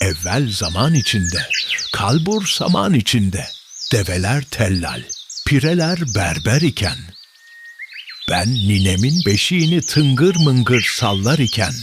Evvel zaman içinde, kalbur saman içinde, develer tellal, pireler berber iken, ben ninemin beşiğini tıngır mıngır sallar iken,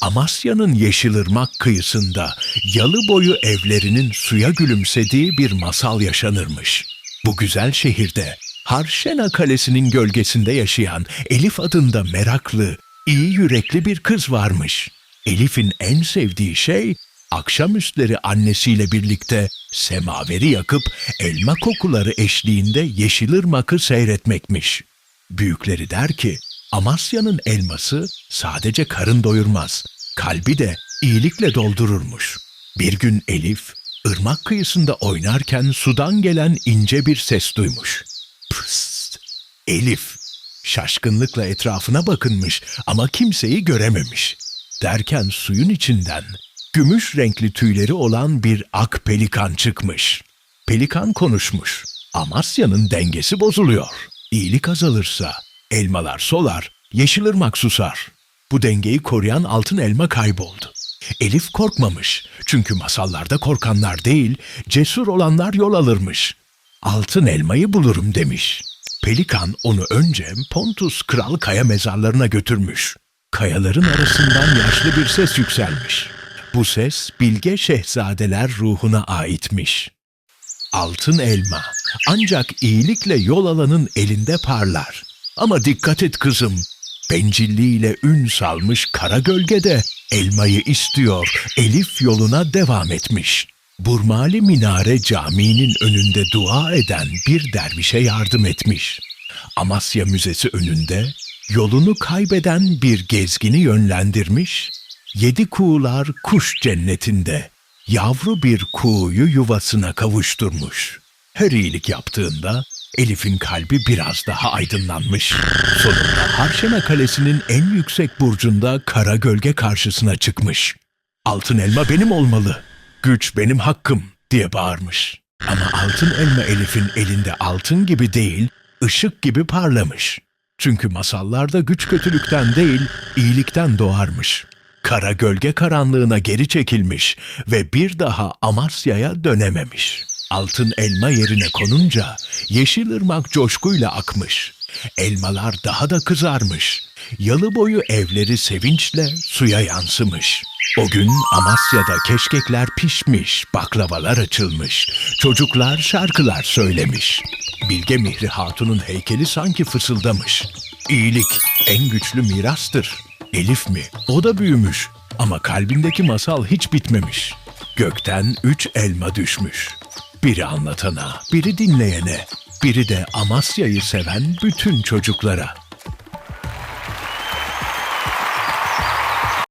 Amasya'nın Yeşilırmak kıyısında yalı boyu evlerinin suya gülümsediği bir masal yaşanırmış. Bu güzel şehirde Harşena Kalesi'nin gölgesinde yaşayan Elif adında meraklı, iyi yürekli bir kız varmış. Elif'in en sevdiği şey akşamüstleri annesiyle birlikte semaveri yakıp elma kokuları eşliğinde Yeşilırmak'ı seyretmekmiş. Büyükleri der ki Amasya'nın elması sadece karın doyurmaz, kalbi de iyilikle doldururmuş. Bir gün Elif, ırmak kıyısında oynarken sudan gelen ince bir ses duymuş. Pıst! Elif! Şaşkınlıkla etrafına bakınmış ama kimseyi görememiş. Derken suyun içinden gümüş renkli tüyleri olan bir ak pelikan çıkmış. Pelikan konuşmuş. Amasya'nın dengesi bozuluyor. İyilik azalırsa elmalar solar, yeşilırmak susar. Bu dengeyi koruyan altın elma kayboldu. Elif korkmamış. Çünkü masallarda korkanlar değil, cesur olanlar yol alırmış. Altın elmayı bulurum demiş. Pelikan onu önce Pontus Kral Kaya mezarlarına götürmüş. Kayaların arasından yaşlı bir ses yükselmiş. Bu ses bilge şehzadeler ruhuna aitmiş. Altın elma ancak iyilikle yol alanın elinde parlar. Ama dikkat et kızım, bencilliğiyle ün salmış kara gölgede elmayı istiyor, Elif yoluna devam etmiş. Burmali Minare Camii'nin önünde dua eden bir dervişe yardım etmiş. Amasya Müzesi önünde yolunu kaybeden bir gezgini yönlendirmiş. Yedi kuğular kuş cennetinde yavru bir kuğuyu yuvasına kavuşturmuş. Her iyilik yaptığında Elif'in kalbi biraz daha aydınlanmış. Sonunda Harşena Kalesi'nin en yüksek burcunda kara gölge karşısına çıkmış. Altın elma benim olmalı, güç benim hakkım diye bağırmış. Ama altın elma Elif'in elinde altın gibi değil, ışık gibi parlamış. Çünkü masallarda güç kötülükten değil, iyilikten doğarmış. Kara gölge karanlığına geri çekilmiş ve bir daha Amasya'ya dönememiş. Altın elma yerine konunca yeşil ırmak coşkuyla akmış. Elmalar daha da kızarmış. Yalı boyu evleri sevinçle suya yansımış. O gün Amasya'da keşkekler pişmiş, baklavalar açılmış, çocuklar şarkılar söylemiş. Bilge Mihri Hatun'un heykeli sanki fısıldamış. İyilik en güçlü mirastır. Elif mi? O da büyümüş. Ama kalbindeki masal hiç bitmemiş. Gökten üç elma düşmüş. Biri anlatana, biri dinleyene, biri de Amasya'yı seven bütün çocuklara.